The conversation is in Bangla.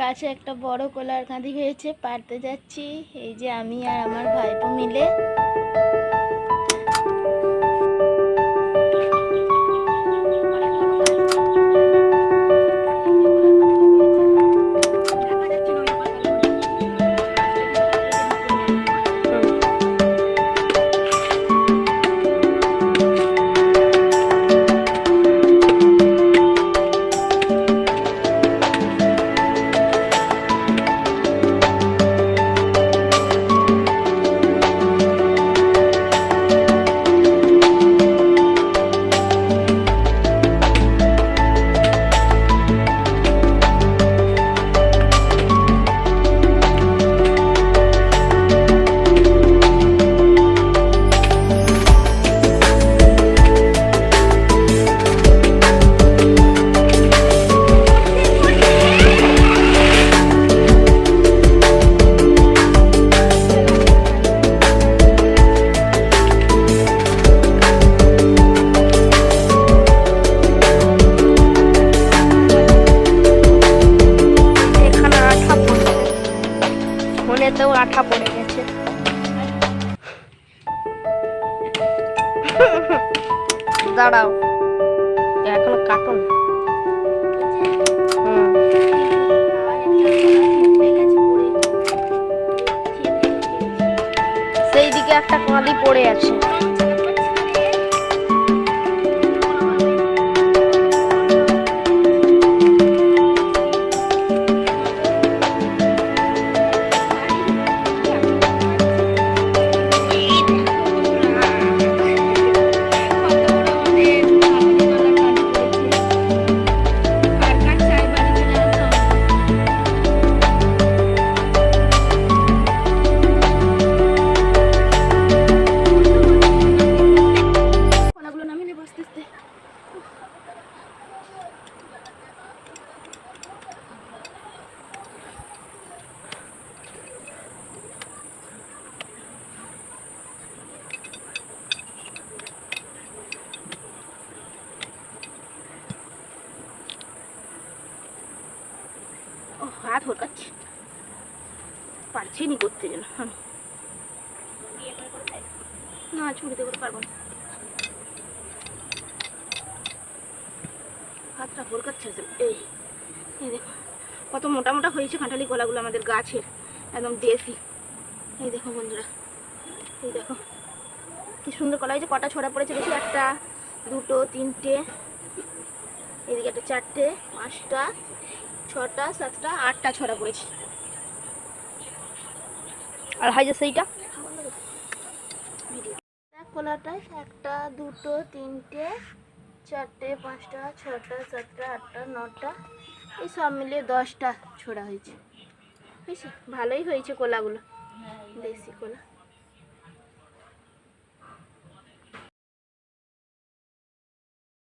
গাছে একটা বড় কলার কাঁদি হয়েছে, পারতে যাচ্ছি। এই যে আমি আর আমার ভাইপো মিলে ফোনেতেও আঠা পড়ে গেছে। দাঁড়াও। এখন কাটুন সেই দিকে একটা কাঁদি পড়ে আছে। পারছি নি করতে যেন আমি না ছুরিতে করে পারব না। হাতটা এই দেখো, কত মোটা মোটা হয়েছে কাঁঠালি কলাগুলো আমাদের গাছের, একদম দেশি। এই দেখো বন্ধুরা, এই দেখো। কি সুন্দর কলা হয়েছে, কটা ছড়া পড়েছে দেখি, একটা, দুটো, তিনটে, এদিকে একটা চারটে, পাঁচটা ছটা, সাতটা, আটটা ছড়া পড়েছে আর হাই যে সেইটা? কলাটায় একটা, দুটো, তিনটে, চারটে, পাঁচটা, ছটা, সাতটা, আটটা, নটা, এই সব মিলিয়ে দশটা ছোড়া হয়েছে। বুঝছি ভালোই হয়েছে কলাগুলো দেশি কলা